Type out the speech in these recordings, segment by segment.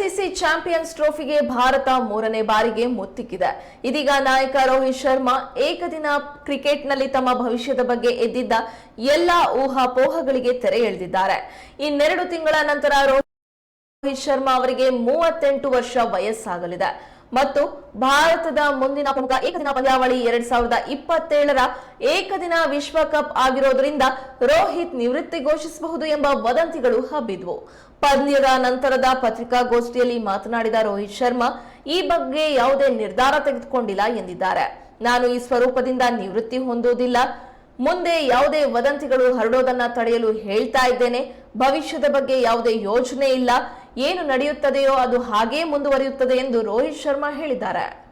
ICC champions ಟ್ರೋಫಿಗೆ ಭಾರತ ಮೂರನೇ ಬಾರಿಗೆ ಮುತ್ತಿಕ್ಕಿದೆ. ಇದೀಗ ನಾಯಕ ರೋಹಿತ್ ಶರ್ಮಾ ಏಕದಿನ ಕ್ರಿಕೆಟ್ನಲ್ಲಿ ತಮ್ಮ ಭವಿಷ್ಯದ ಬಗ್ಗೆ ಎದ್ದಿದ್ದ ಎಲ್ಲಾ ಊಹಾಪೋಹಗಳಿಗೆ ತೆರೆ ಎಳೆದಿದ್ದಾರೆ. ಇನ್ನೆರಡು ತಿಂಗಳ ನಂತರ ರೋಹಿತ್ ಶರ್ಮಾ ಅವರಿಗೆ ಮೂವತ್ತೆಂಟು ವರ್ಷ ವಯಸ್ಸಾಗಲಿದೆ. ಮತ್ತು ಭಾರತದ ಮುಂದಿನ ಪ್ರಮುಖ ಏಕದಿನ ಪಂದ್ಯಾವಳಿ ಎರಡ್ ಸಾವಿರದ ಇಪ್ಪತ್ತೇಳರ ಏಕದಿನ ವಿಶ್ವಕಪ್ ಆಗಿರೋದ್ರಿಂದ ರೋಹಿತ್ ನಿವೃತ್ತಿ ಘೋಷಿಸಬಹುದು ಎಂಬ ವದಂತಿಗಳು ಹಬ್ಬಿದ್ವು. ಪಂದ್ಯದ ನಂತರದ ಪತ್ರಿಕಾಗೋಷ್ಠಿಯಲ್ಲಿ ಮಾತನಾಡಿದ ರೋಹಿತ್ ಶರ್ಮಾ, ಈ ಬಗ್ಗೆ ಯಾವುದೇ ನಿರ್ಧಾರ ತೆಗೆದುಕೊಂಡಿಲ್ಲ ಎಂದಿದ್ದಾರೆ. ನಾನು ಈ ಸ್ವರೂಪದಿಂದ ನಿವೃತ್ತಿ ಹೊಂದುವುದಿಲ್ಲ. ಮುಂದೆ ಯಾವುದೇ ವದಂತಿಗಳು ಹರಡೋದನ್ನ ತಡೆಯಲು ಹೇಳ್ತಾ ಇದ್ದೇನೆ. ಭವಿಷ್ಯದ ಬಗ್ಗೆ ಯಾವುದೇ ಯೋಜನೆ ಇಲ್ಲ. ಏನು ನಡೆಯುತ್ತದೆಯೋ ಅದು ಹಾಗೇ ಮುಂದುವರಿಯುತ್ತದೆ ಎಂದು ರೋಹಿತ್ ಶರ್ಮಾ ಹೇಳಿದ್ದಾರೆ.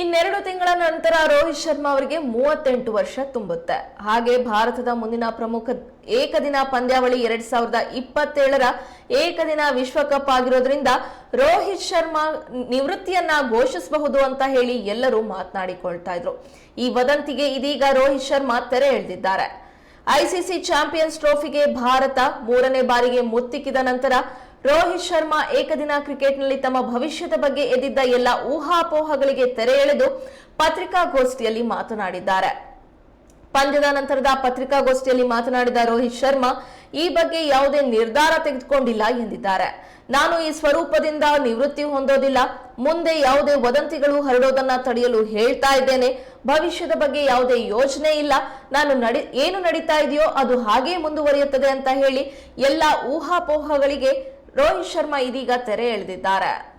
ಇನ್ನೆರಡು ತಿಂಗಳ ನಂತರ ರೋಹಿತ್ ಶರ್ಮಾ ಅವರಿಗೆ ಮೂವತ್ತೆಂಟು ವರ್ಷ ತುಂಬುತ್ತೆ. ಹಾಗೆ ಭಾರತದ ಮುಂದಿನ ಪ್ರಮುಖ ಏಕದಿನ ಪಂದ್ಯಾವಳಿ ಎರಡ್ ಸಾವಿರದ ಇಪ್ಪತ್ತೇಳರ ಏಕದಿನ ವಿಶ್ವಕಪ್ ಆಗಿರೋದ್ರಿಂದ ರೋಹಿತ್ ಶರ್ಮಾ ನಿವೃತ್ತಿಯನ್ನ ಘೋಷಿಸಬಹುದು ಅಂತ ಹೇಳಿ ಎಲ್ಲರೂ ಮಾತನಾಡಿಕೊಳ್ತಾ ಇದ್ರು. ಈ ವದಂತಿಗೆ ಇದೀಗ ರೋಹಿತ್ ಶರ್ಮಾ ತೆರೆ ಎಳೆದಿದ್ದಾರೆ. ಐಸಿಸಿ ಚಾಂಪಿಯನ್ಸ್ ಟ್ರೋಫಿಗೆ ಭಾರತ ಮೂರನೇ ಬಾರಿಗೆ ಮುತ್ತಿಕ್ಕಿದ ನಂತರ ರೋಹಿತ್ ಶರ್ಮಾ ಏಕದಿನ ಕ್ರಿಕೆಟ್ನಲ್ಲಿ ತಮ್ಮ ಭವಿಷ್ಯದ ಬಗ್ಗೆ ಎದ್ದಿದ್ದ ಎಲ್ಲ ಊಹಾಪೋಹಗಳಿಗೆ ತೆರೆ ಎಳೆದು ಪತ್ರಿಕಾಗೋಷ್ಠಿಯಲ್ಲಿ ಮಾತನಾಡಿದ್ದಾರೆ. ಪಂದ್ಯದ ನಂತರದ ಪತ್ರಿಕಾಗೋಷ್ಠಿಯಲ್ಲಿ ಮಾತನಾಡಿದ ರೋಹಿತ್ ಶರ್ಮಾ, ಈ ಬಗ್ಗೆ ಯಾವುದೇ ನಿರ್ಧಾರ ತೆಗೆದುಕೊಂಡಿಲ್ಲ ಎಂದಿದ್ದಾರೆ. ನಾನು ಈ ಸ್ವರೂಪದಿಂದ ನಿವೃತ್ತಿ ಹೊಂದೋದಿಲ್ಲ, ಮುಂದೆ ಯಾವುದೇ ವದಂತಿಗಳು ಹರಡೋದನ್ನ ತಡೆಯಲು ಹೇಳ್ತಾ ಇದ್ದೇನೆ ಭವಿಷ್ಯದ ಬಗ್ಗೆ ಯಾವುದೇ ಯೋಜನೆ ಇಲ್ಲ. ನಾನು ನಡಿ, ಏನು ನಡೀತಾ ಇದೆಯೋ ಅದು ಹಾಗೇ ಮುಂದುವರಿಯುತ್ತದೆ ಅಂತ ಹೇಳಿ ಎಲ್ಲ ಊಹಾಪೋಹಗಳಿಗೆ ರೋಹಿತ್ ಶರ್ಮಾ ಇದೀಗ ತೆರೆ ಎಳೆದಿದ್ದಾರೆ.